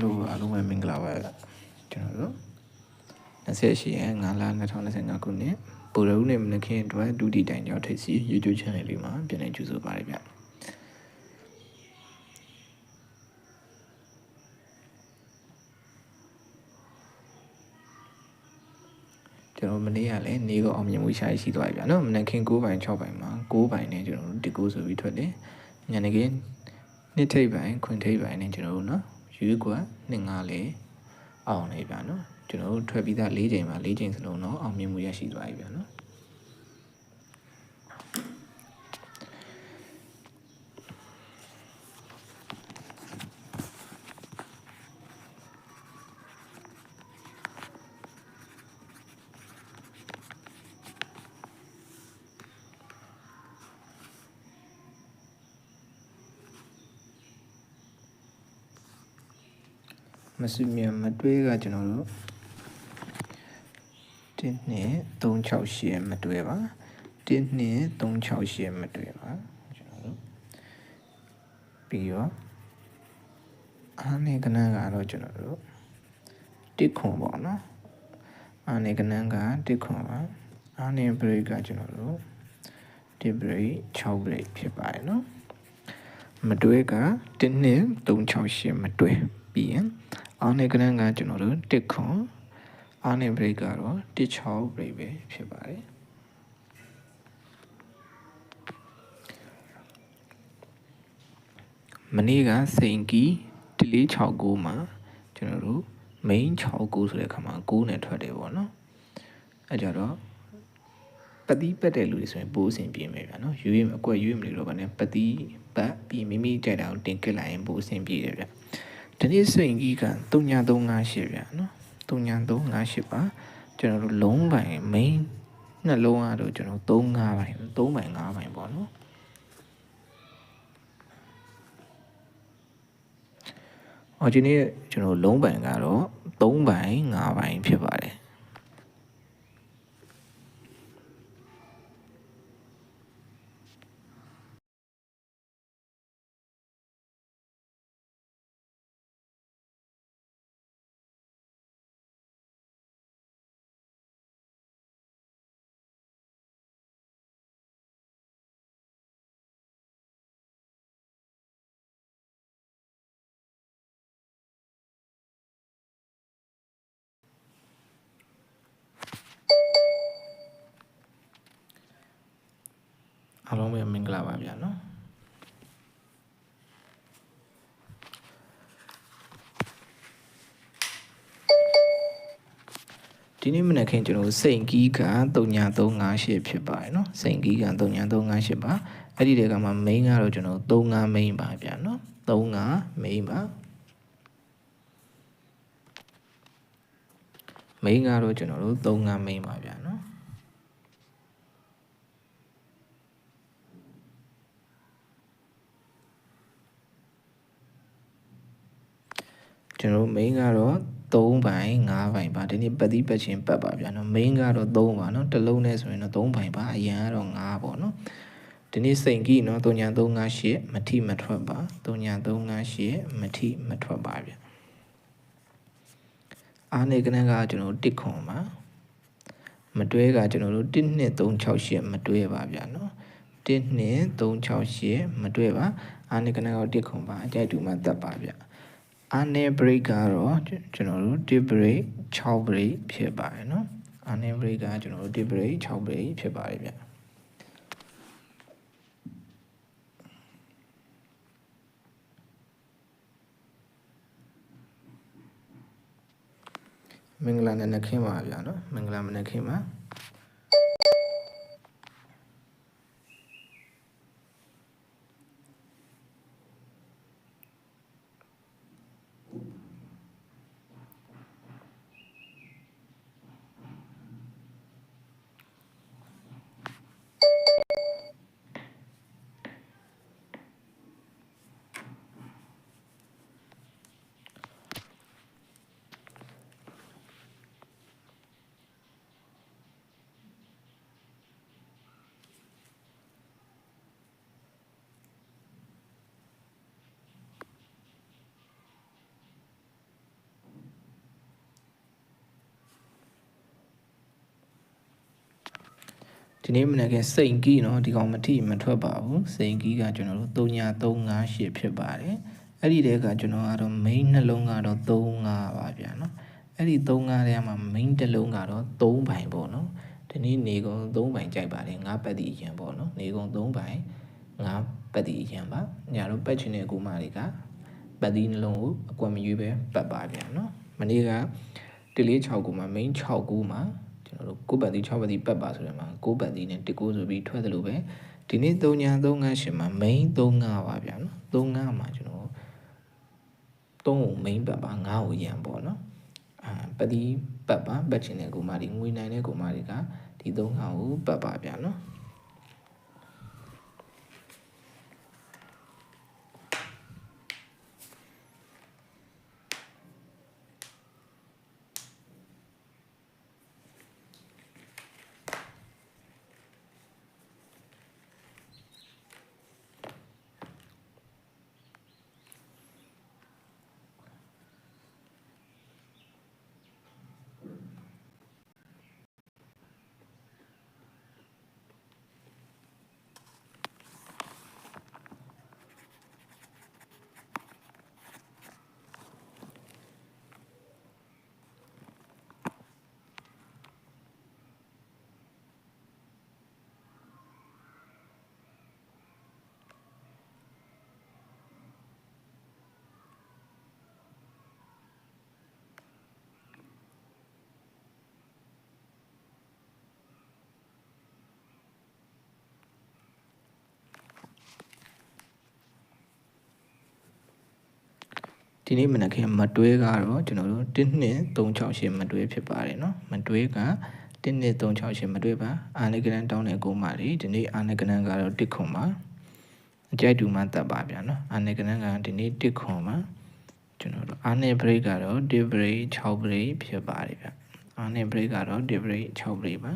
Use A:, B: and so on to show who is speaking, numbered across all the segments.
A: လို့အားလုံးပဲမင်္ဂလာပါကျွန်တော်တို့28ရက်5လ2025ခုနှစ်ပူရဦးနဲ့မနခင်အတွက်ဒုတိယတိုင်ကျောင်းထိပ်စီ YouTube channel လေးမှာပြန်လည်ကြိုဆိုပါရဗျကျွန်တော်မနေ့ကလည်းနေကအောင်မြင်မှုရှာရှိသွားပြီဗျာနော်မနခင်9ပိုင်း6ပိုင်းမှာ9ပိုင်းနဲ့ကျွန်တော်တို့တကူဆိုပြီးထွက်တယ်ညနေခင်းနှစ်ထိပ်ပိုင်းခွင်ထိပ်ပိုင်းနဲ့ကျွန်တော်တို့နော် ရွေးကွက်နှစ်ငါလေးအောင်နေဗျာနော်ကျွန်တော်တို့ထွက်ပြီးသား၄ချိန်မှာ၄ချိန်စလုံးတော့အောင်မြင်မှုရရှိသွားပြီဗျာနော်မ စုမြတ်မတွေးကကျွန်တော်တို့1နဲ့368မတွေးပါ1နဲ့368မတွေးပါကျွန်တော်တို့ပြီးတော့အားနေကနန်းကတော့ကျွန်တော်တို့တစ်ခွန်ပေါ့နော်အားနေကနန်းကတစ်ခွန်ပါအားနေဘရိတ်ကကျွန်တော်တို့တစ်ဘရိတ်6ဘရိတ်ဖြစ်ပါတယ်နော်မတွဲက1နဲ့368မတွဲ ပြီးရင်အားနေကနန်းကကျွန်တော်တို့တစ်ခွန်အားနေဘရိတ်ကတော့16ဘရိတ်ပဲဖြစ်ပါတယ်မနေ့ကစိန်ကီ1469မှာကျွန်တော်တို့ main 69ဆိုတဲ့ခါမှာ9နဲ့ထွက်တယ်ပေါ့နော်အဲကြတော့ပတိပတ်တဲ့လူတွေဆိုရင်ပိုးအဆင်ပြေမယ်ဗျာနော်ရွေးအကွက်ရွေးမလို့တော့ဗာနဲ့ပတိပတ်ပြီးမိမိကြိုက်တာကိုတင်ကစ်လိုက်ရင်ပိုးအဆင်ပြေတယ်ဗျာ ဒီနေ့စိန်ကြီးက3358ဗျာနော်3358ပါကျွန်တော်တို့လုံးပိုင် main နှလုံးကတော့ကျွန်တော်35ပိုင်3ပိုင်5ပိုင်ပေါ့နော်အော်ဒီနေ့ကျွန်တော်လုံးပိုင်ကတော့3ပိုင်5ပိုင်ဖြစ်ပါတယ် အားလုံးပဲမင်္ဂလာပါဗျာနော်ဒီနေ့မနက်ခင်းကျွန်တော်စိန်ကီးက3958ဖြစ်ပါတယ်နော်စိန်ကီးက3958ပါအဲ့ဒီတဲကမှ main ကတော့ကျွန်တော်35 main ပါဗျာနော်35 main ပါ main ကတော့ကျွန်တော်တို့35 main ပါဗျာနော် ကျွန်တော်တို့ main ကတော့3ပိုင်5ပိုင်ပါဒီနေ့ပတ်တိပတ်ချင်းပတ်ပါဗျာနော် main ကတော့3ပါနော်တစ်လုံးနဲ့ဆိုရင်တော့3ပိုင်ပါအရင်ကတော့5ပေါ့နော်ဒီနေ့စိန်ကြီးနော်3358မထိမထွက်ပါ3358မထိမထွက်ပါဗျအားနေကနကကျွန်တော်တစ်ခွန်ပါမတွဲကကျွန်တော်တို့1နှစ်368မတွဲပါဗျာနော်1နှစ်368မတွဲပါအားနေကနကတစ်ခွန်ပါအကြိုက်တူမှတတ်ပါဗျာ အာနေ break ကတော့ကျွန်တော်တို့ tip break 6 break ဖြစ်ပါတယ်နော်အာနေ break ကကျွန်တော်တို့ tip break 6 break ဖြစ်ပါတယ်ဗျမင်္ဂလာနံနက်ခင်းပါဗျာနော်မင်္ဂလာမနက်ခင်းပါ ဒီနေ့မနေ့ကစိန်ကီနော်ဒီကောင်မထိမထွက်ပါဘူးစိန်ကီကကျွန်တော်တို့3358ဖြစ်ပါတယ်အဲ့ဒီတဲကကျွန်တော်ကတော့ main နှလုံးကတော့35ပါဗျာနော်အဲ့ဒီ35ထဲမှာ main တစ်လုံးကတော့3ပိုင်ပေါ့နော်ဒီနေ့နေကုန်3ပိုင်ကြိုက်ပါတယ်ငါပတ်တီအရင်ပေါ့နော်နေကုန်3ပိုင်ငါပတ်တီအရင်ပါညာတော့ပတ်ချင်တဲ့ကူမတွေကပတ်တီနှလုံးကိုအကွက်မရွေးပဲပတ်ပါဗျာနော်မနေ့ကတလေး6ကူမှာ main 6ကူမှာ ကျွန်တော်တို့ကိုပတ်တီ6ပတ်တီပတ်ပါဆိုတဲ့မှာကိုပတ်တီနဲ့တကူဆိုပြီးထွက်တယ်လို့ပဲဒီနေ့3ညာ3ရှင်မှာ main 35ပါဗျာနော်35မှာကျွန်တော်3ကို main ပတ်ပါ9ကိုရန်ပေါ့နော်အာပတိပတ်ပါပတ်ချင်တဲ့ကူမတွေငွေနိုင်တဲ့ကူမတွေကဒီ3ခါကိုပတ်ပါဗျာနော် ဒီနေ့မနက်ခင်းမတွဲကတော့ကျွန်တော်တို့1နှစ်368မတွဲဖြစ်ပါတယ်เนาะမတွဲက1နှစ်368မတွဲပါအာနဂရန်တောင်းတဲ့ကိုမလေးဒီနေ့အာနဂရန်ကတော့1ခွန်ပါအကြိုက်တူမှတက်ပါဗျာเนาะအာနဂရန်ကဒီနေ့1ခွန်ပါကျွန်တော်တို့အာနေဘရိတ်ကတော့1ဘရိတ်6ဘရိတ်ဖြစ်ပါတယ်ဗျအာနေဘရိတ်ကတော့1ဘရိတ်6ဘရိတ်ပါ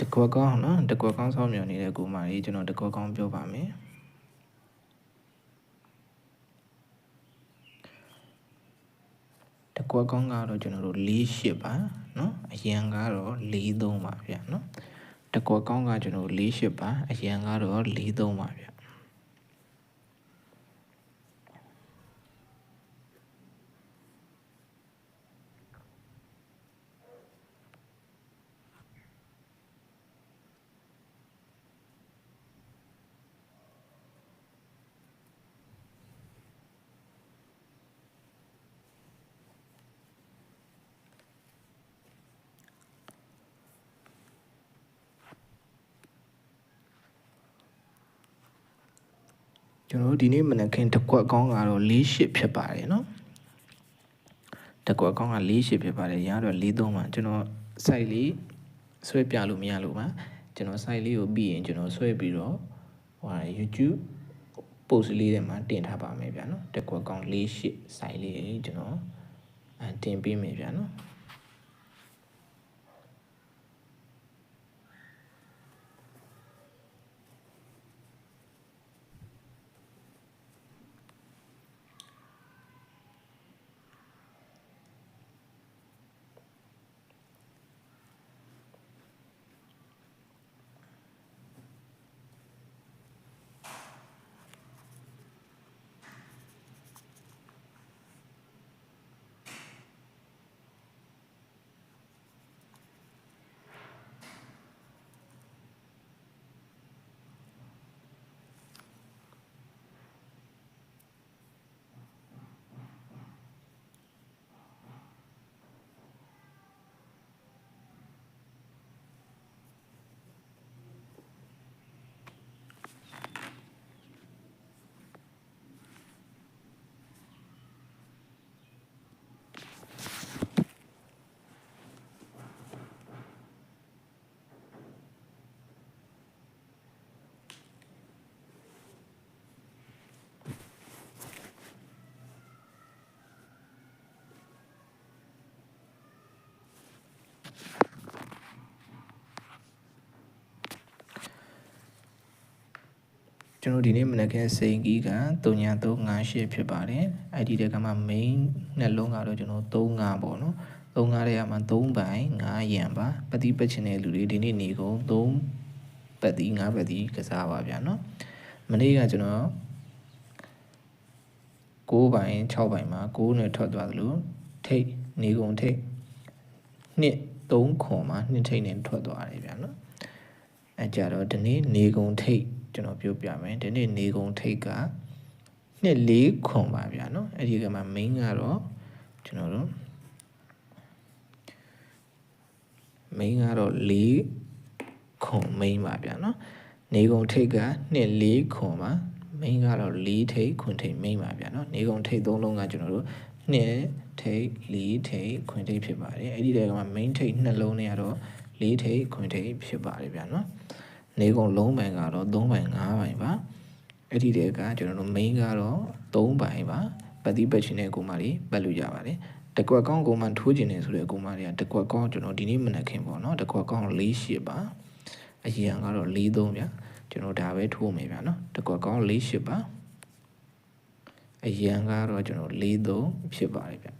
A: တကွက်ကောင်းနော်တကွက်ကောင်းဆောင်းမြော်နေတဲ့ကိုမကြီးကျွန်တော်တကွက်ကောင်းပြောပါမယ်တကွက်ကောင်းကတော့ကျွန်တော်တို့၄၈ပါနော်အရန်ကတော့၄၃ပါဗျာနော်တကွက်ကောင်းကကျွန်တော်၄၈ပါအရန်ကတော့၄၃ပါဗျာကျွန် တော်တို့ဒီနေ့မနက်ခင်းတကွက်ကောင်းကတော့၄၈ဖြစ်ပါတယ်နော်တကွက်ကောင်းက၄၈ဖြစ်ပါတယ်ရတော့၄၃ပါကျွန်တော် site လေးဆွဲပြလို့မရလို့ပါကျွန်တော် site လေးကိုပြီးရင်ကျွန်တော်ဆွဲပြီးတော့ဟို YouTube post လေးထဲမှာတင်ထားပါမယ်ဗျာနော်တကွက်ကောင်း၄၈ site လေးကျွန်တော်အတင်ပေးမယ်ဗျာနော် ကျွန်တော်ဒီနေ့မနက်ခင်းစိန်ကြီးက3958ဖြစ်ပါတယ် ID တက်ကမှ main နှလုံးကတော့ကျွန်တော်35ပေါ့နော်သုံးကားတဲ့မှာ3ပိုင်9ရန်ပါပတိပတ်ချင်တဲ့လူတွေဒီနေ့နေကုန်3ပတ်တီ9ပတ်တီကစားပါဗျာနော်မနေ့ကကျွန်တော်9ပိုင်6ပိုင်မှာ9နဲ့ထွက်သွားသလိုထိတ်နေကုန်ထိတ်နှစ်3ခွန်မှာနှစ်ထိတ်နဲ့ထွက်သွားတယ်ဗျာနော်အဲကြတော့ဒီနေ့နေကုန်ထိတ် ကျွန်တော်ပြောပြမယ်ဒီနေ့နေကုန်ထိတ်ကနှစ်၄ခွန်ပါဗျာနော်အဲ့ဒီကမှာ main ကတော့ကျွန်တော်တို့ main ကတော့၄ခွန် main ပါဗျာနော်နေကုန်ထိတ်ကနှစ်၄ခွန်ပါ main ကတော့၄ထိတ်ခွန်ထိတ် main ပါဗျာနော်နေကုန်ထိတ်သုံးလုံးကကျွန်တော်တို့နှစ်ထိတ်၄ထိတ်ခွန်ထိတ်ဖြစ်ပါတယ်အဲ့ဒီတည်းကမှ main ထိတ်နှလုံးနဲ့ကတော့၄ထိတ်ခွန်ထိတ်ဖြစ်ပါတယ်ဗျာနော် နေကုန်လုံးပိုင်ကတော့3ပိုင်5ပိုင်ပါအဲ့ဒီတည်းကကျွန်တော်တို့ main ကတော့3ပိုင်ပါပတိပတ်ချင်းတဲ့ကိုမလေးပတ်လို့ရပါတယ်တကွက်ကောင်းကိုမှထိုးကျင်နေဆိုတဲ့ကိုမတွေကတကွက်ကောင်းကျွန်တော်ဒီနေ့မနက်ခင်းပေါ့နော်တကွက်ကောင်း၄၈ပါအရင်ကတော့၄၃ဗျာကျွန်တော်ဒါပဲထိုးမယ်ဗျာနော်တကွက်ကောင်း၄၈ပါအရင်ကတော့ကျွန်တော်၄၃ဖြစ်ပါတယ်ဗျ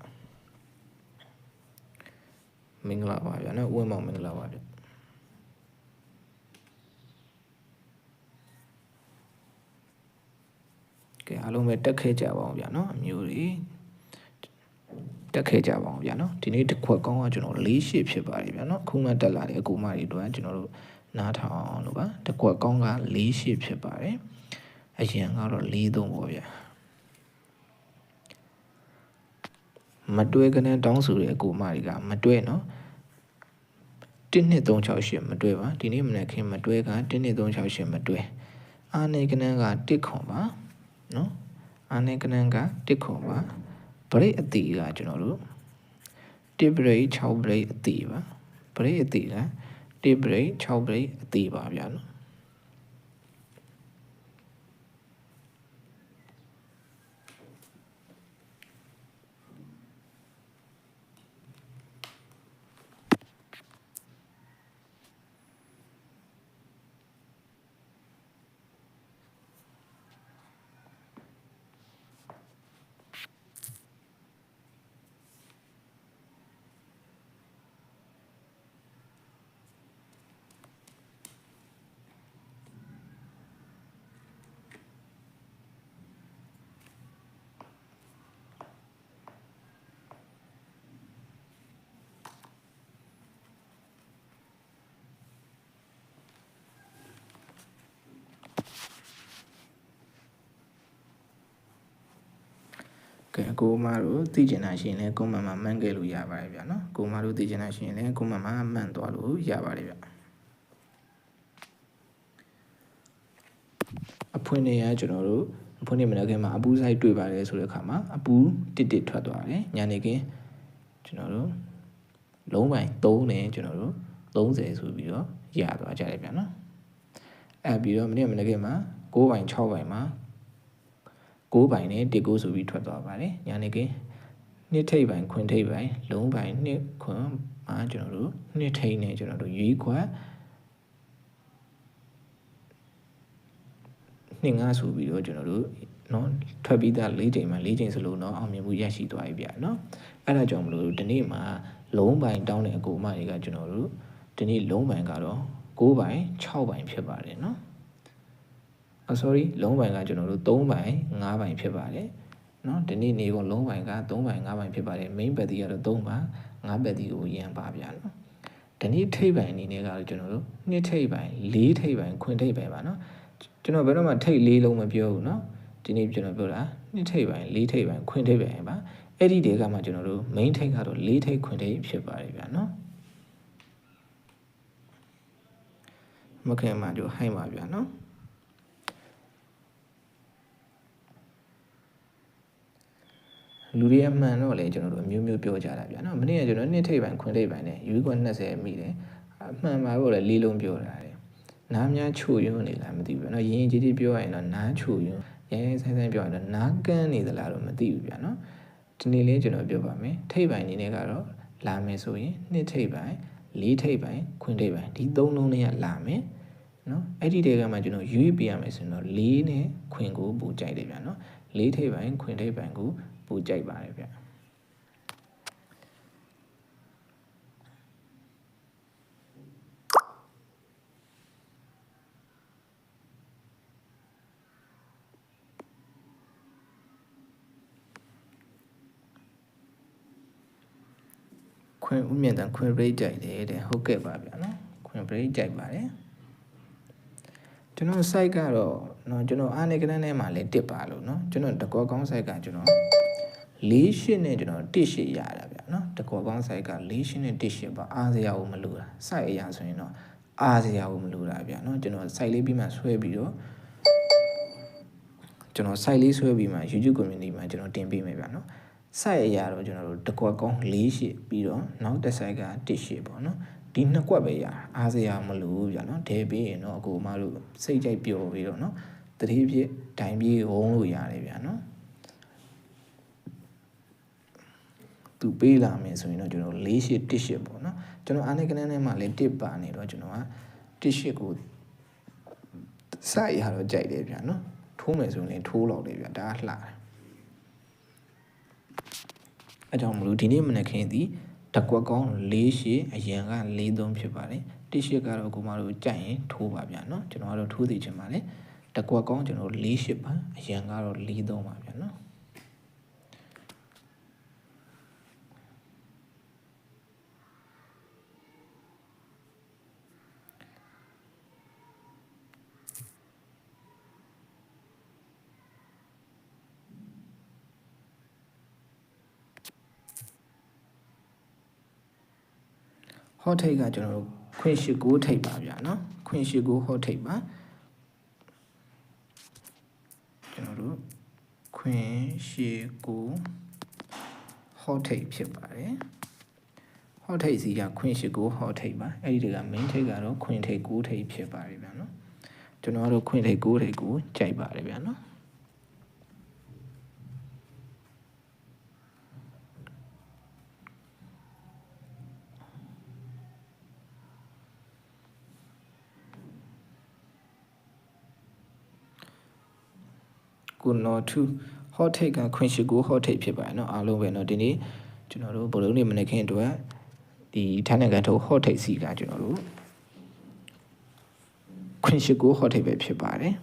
A: မင်္ဂလာပါဗျာနော်ဥဝင်းမောင်မင်္ဂလာပါဗျ ကဲအားလုံးပဲတက်ခဲ့ကြပါအောင်ဗျာနော်အမျိုးတွေတက်ခဲ့ကြပါအောင်ဗျာနော်ဒီနေ့တစ်ခွက်ကောင်းကကျွန်တော်၄ရှစ်ဖြစ်ပါတယ်ဗျာနော်ခုမှတက်လာတဲ့အကူမတွေတို့ကကျွန်တော်တို့နားထောင်အောင်လို့ပါတစ်ခွက်ကောင်းက၄ရှစ်ဖြစ်ပါတယ်အရင်ကတော့၄သုံးပေါ့ဗျာမတွဲကနေတောင်းဆိုတဲ့အကူမတွေကမတွဲနော်1နှစ်368မတွဲပါဒီနေ့မနေ့ခင်မတွဲက1နှစ်368မတွဲအာနေကနန်းက1ခွန်ပါ နော်အာနေကနန်းက1ခွန်ပါဘရိတ်အတီကကျွန်တော်တို့1ဘရိတ်6ဘရိတ်အတီပါဘရိတ်အတီက1ဘရိတ်6ဘရိတ်အတီပါဗျာနော် ကဲကိုမတို့သိကျင်တာရှိရင်လည်းကွန်မန့်မှာမှန်းခဲ့လို့ရပါတယ်ဗျာနော်ကိုမတို့သိကျင်တာရှိရင်လည်းကွန်မန့်မှာမှန်းသွားလို့ရပါတယ်ဗျအဖွင့်နေရကျွန်တော်တို့အဖွင့်နေမနက်ခင်းမှာအပူဆိုင်တွေ့ပါတယ်ဆိုတဲ့အခါမှာအပူတစ်တစ်ထွက်သွားတယ်ညနေခင်းကျွန်တော်တို့လုံးပိုင်3နဲ့ကျွန်တော်တို့30ဆိုပြီးတော့ရသွားကြတယ်ဗျာနော်အဲ့ပြီးတော့မနေ့မနက်ခင်းမှာ9ပိုင်6ပိုင်မှာ 9ပိုင်နဲ့19ဆိုပြီးထွက်သွားပါတယ်ညာနေကင်းနှစ်ထိပ်ပိုင်ခွင်ထိပ်ပိုင်လုံးပိုင်နှစ်ခွင်မှာကျွန်တော်တို့နှစ်ထိပ်နဲ့ကျွန်တော်တို့ရွေးခွက်နှစ်ငါဆိုပြီးတော့ကျွန်တော်တို့နော်ထွက်ပြီးသား၄ချိန်မှာ၄ချိန်စလို့နော်အောင်မြင်မှုရရှိသွားပြီဗျာနော်အဲ့ဒါကြောင့်မလို့ဒီနေ့မှာလုံးပိုင်တောင်းတဲ့အကူအမတွေကကျွန်တော်တို့ဒီနေ့လုံးပိုင်ကတော့9ပိုင်6ပိုင်ဖြစ်ပါတယ်နော် sorry လုံးပိုင်ကကျွန်တော်တို့3ပိုင်5ပိုင်ဖြစ်ပါတယ်เนาะဒီနေ့နေကုန်လုံးပိုင်က3ပိုင်5ပိုင်ဖြစ်ပါတယ် main ဘက်တီကတော့3ပါ5ဘက်တီကိုရန်ပါဗျာเนาะဒီနေ့ထိပ်ပိုင်အနေနဲ့ကတော့ကျွန်တော်တို့နှစ်ထိပ်ပိုင်၄ထိပ်ပိုင်ခွင်ထိပ်ပိုင်ပါเนาะကျွန်တော်ဘယ်တော့မှထိပ်၄လုံးမပြောဘူးเนาะဒီနေ့ကျွန်တော်ပြောတာနှစ်ထိပ်ပိုင်၄ထိပ်ပိုင်ခွင်ထိပ်ပိုင်ပါအဲ့ဒီတွေကမှကျွန်တော်တို့ main ထိပ်ကတော့၄ထိပ်ခွင်ထိပ်ဖြစ်ပါတယ်ဗျာเนาะမခင်မှာ就ဟိုင်းပါဗျာเนาะ လူတွေအမှန်တော့လေကျွန်တော်တို့အမျိုးမျိုးပြောကြတာဗျာနော်မနေ့ကကျွန်တော်နှစ်ထိပ်ပိုင်းခွင်ထိပ်ပိုင်းနဲ့ယူကွက်20မိတယ်အမှန်ပါတော့လေလေးလုံးပြောတာလေနားများချိုယွန်းနေလားမသိဘူးဗျာနော်ရင်းကြီးကြီးပြောရရင်တော့နားချိုယွန်းရဲရဲဆိုင်ဆိုင်ပြောရင်တော့နားကန်းနေသလားတော့မသိဘူးဗျာနော်ဒီနေ့လေးကျွန်တော်ပြောပါမယ်ထိပ်ပိုင်းအနေနဲ့ကတော့လာမယ်ဆိုရင်နှစ်ထိပ်ပိုင်းလေးထိပ်ပိုင်းခွင်ထိပ်ပိုင်းဒီသုံးလုံးလေးကလာမယ်နော်အဲ့ဒီတဲကမှကျွန်တော်ရွေးပြရမယ်ဆိုရင်တော့လေးနဲ့ခွင်ကိုပို့ကြိုက်တယ်ဗျာနော်လေးထိပ်ပိုင်းခွင်ထိပ်ပိုင်းကို ပိုကြိုက်ပါတယ်ဗျခွင်ဥမြင့်တန်ခွင်ပရိတ်ကြိုက်တယ်တဲ့ဟုတ်ကဲ့ပါဗျာနော်ခွင်ပရိတ်ကြိုက်ပါတယ်ကျွန်တော် site ကတော့เนาะကျွန်တော်အားနေကနန်းထဲမှာလည်းတစ်ပါလို့เนาะကျွန်တော်တကောကောင်း site ကကျွန်တော် ၄ရှစ်နဲ့ကျွန်တော်၁ရှစ်ရတာဗျာနော်တကောပေါင်းဆိုင်က၄ရှစ်နဲ့၁ရှစ်ပါအားစရာကိုမလိုတာစိုက်အရာဆိုရင်တော့အားစရာကိုမလိုတာဗျာနော်ကျွန်တော်စိုက်လေးပြီးမှဆွဲပြီးတော့ကျွန်တော် site လေးဆွဲပြီးမှ YouTube community မှာကျွန်တော်တင်ပေးမယ်ဗျာနော် site အရာတော့ကျွန်တော်တို့တကွက်ကောင်း၄ရှစ်ပြီးတော့နောက်တစ် site က၁ရှစ်ပေါ့နော်ဒီနှစ်ကွက်ပဲရအားစရာမလိုဘူးဗျာနော်ဒဲပြီးရင်တော့အကိုမတို့စိတ်ကြိုက်ပျော်ပြီးတော့နော်တတိပြည့်ဒိုင်ပြေးဝုံးလို့ရတယ်ဗျာနော် သူပေးလာမယ်ဆိုရင်တော့ကျွန်တော်၄ရှစ်တစ်ရှစ်ပေါ့နော်ကျွန်တော်အားနေကနန်းထဲမှာလည်းတစ်ပါနေတော့ကျွန်တော်ကတစ်ရှစ်ကိုစရရတော့ကြိုက်တယ်ဗျာနော်ထိုးမယ်ဆိုရင်လည်းထိုးလောက်တယ်ဗျာဒါကလှတယ်အဲကြောင့်မလို့ဒီနေ့မနေ့ခင်းသည်တကွက်ကောင်း၄ရှစ်အရန်က၄သုံးဖြစ်ပါတယ်တစ်ရှစ်ကတော့ကိုမတို့ကြိုက်ရင်ထိုးပါဗျာနော်ကျွန်တော်ကတော့ထိုးသိချင်ပါတယ်တကွက်ကောင်းကျွန်တော်၄ရှစ်ပါအရန်ကတော့၄သုံးပါဗျာနော် ဟော့ထိတ်ကကျွန်တော်တို့ခွင့်ရှိကိုထိတ်ပါဗျာနော်ခွင့်ရှိကိုဟော့ထိတ်ပါကျွန်တော်တို့ခွင့်ရှိကိုဟော့ထိတ်ဖြစ်ပါတယ်ဟော့ထိတ်စီကခွင့်ရှိကိုဟော့ထိတ်ပါအဲ့ဒီတက main ထိတ်ကတော့ခွင့်ထိတ်ကိုထိတ်ဖြစ်ပါတယ်ဗျာနော်ကျွန်တော်တို့ခွင့်ထိတ်ကိုထိတ်ကိုကြိုက်ပါတယ်ဗျာနော် ကိုနော်2 hot take ကခွင့်ရှိကို hot take ဖြစ်ပါတယ်เนาะအားလုံးပဲเนาะဒီနေ့ကျွန်တော်တို့ဘလုံးနေမနေ့ခင်အတွက်ဒီထိုင်းနိုင်ငံထုတ် hot take စီကကျွန်တော်တို့ခွင့်ရှိကို hot take ပဲဖြစ်ပါတယ်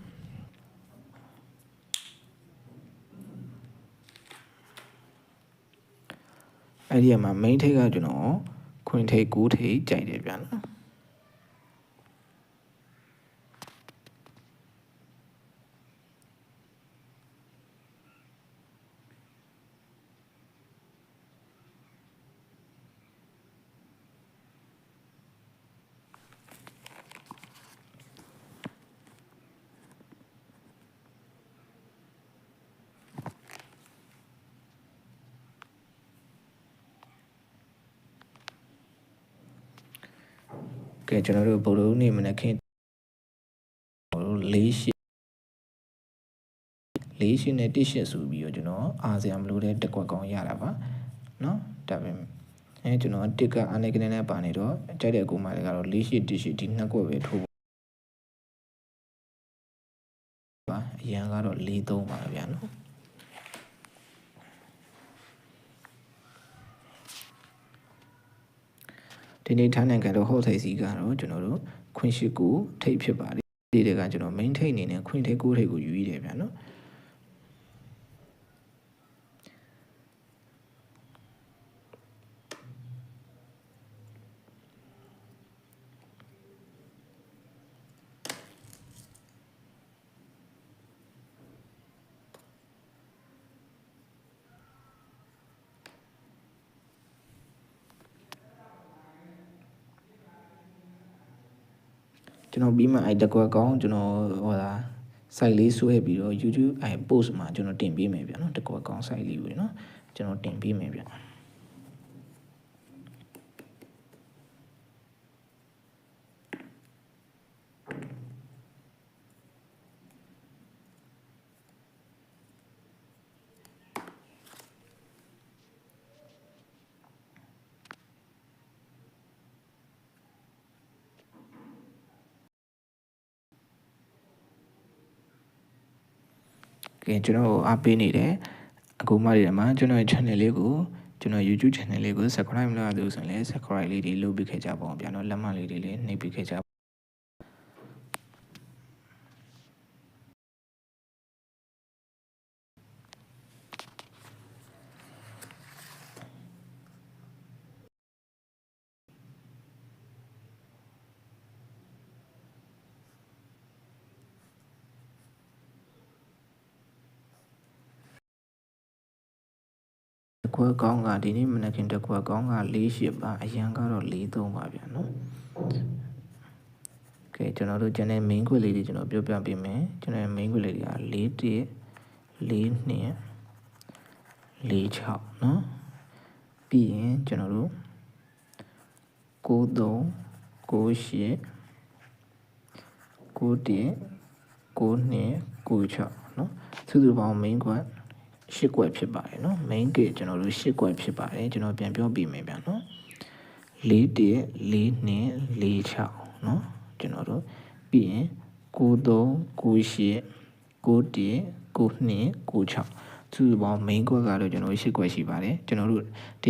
A: အဲ့ဒီမှာ main take ကကျွန်တော်ခွင့်ထိတ်9ထိတ်ကြိုက်တယ်ဗျာနော် ကဲကျွန်တော်တို့ဘိုလ်လုံးနေမနေ့ခင်ဟိုလေးရှိလေးရှိနဲ့တစ်ရှစ်ဆိုပြီးတော့ကျွန်တော်အာဆီယံမလို့တဲ့တက်ကွက်ကောင်းရတာပါเนาะဒါပေမဲ့အဲကျွန်တော်တစ်ကအာနေကနေနဲ့ပါနေတော့ကြိုက်တဲ့အကူမလေးကတော့လေးရှိတစ်ရှိဒီနှစ်ကွက်ပဲထိုးပါအရန်ကတော့၄၃ပါဗျာနော် ဒီနေ့ထိုင်းနိုင်ငံတော့ဟော့ထိုင်စီကတော့ကျွန်တော်တို့ခွင့်ရှိကိုထိတ်ဖြစ်ပါတယ်ဒီတွေကကျွန်တော် main ထိတ်အနေနဲ့ခွင့်ထိတ်ကိုထိတ်ကိုယူရည်တယ်ဗျာနော် ကျွန်တော်ပြီးမှအဲ့တကွက်ကောင်းကျွန်တော်ဟောတာ site လေးဆွဲပြီးတော့ YouTube အဲ့ post မှာကျွန်တော်တင်ပေးမယ်ဗျာနော်တကွက်ကောင်း site လေးကိုနော်ကျွန်တော်တင်ပေးမယ်ဗျာ ကဲကျွန်တော်အားပေးနေတယ်အခုမှဒီမှာကျွန်တော်ရဲ့ channel လေးကိုကျွန်တော် YouTube channel လေးကို subscribe မလုပ်ရသေးဘူးဆိုရင်လည်း subscribe လေးတွေလုပ်ပေးခဲ့ကြပါဦးဗျာနော်လက်မလေးတွေလည်းနှိပ်ပေးခဲ့ကြ ခွ က်ကောင်းကဒီနေ့မနက်ခင်းတစ်ခွက်ကောင်းက48ပါအရန်ကတော့43ပါဗျာနော်ကဲကျွန်တော်တို့ကျန်တဲ့ main ခွက်လေးတွေကျွန်တော်ပြောပြပေးမယ်ကျွန်တော်ရဲ့ main ခွက်လေးတွေက4 1 4 2 46เนาะပြီးရင်ကျွန်တော်တို့93 98 91 92 96เนาะစုစုပေါင်း main ကွ ရှစ်ကွက်ဖြစ်ပါတယ်နော် main gate ကျွန်တော်တို့ရှစ်ကွက်ဖြစ်ပါတယ်ကျွန်တော်ပြန်ပြောပြမယ်ဗျာနော်၄၁၄၂၄၆နော်ကျွန်တော်တို့ပြီးရင်93 98 91 92 96သူ့ဘောင်း main ကွက်ကတော့ကျွန်တော်ရှစ်ကွက်ရှိပါတယ်ကျွန်တော်တို့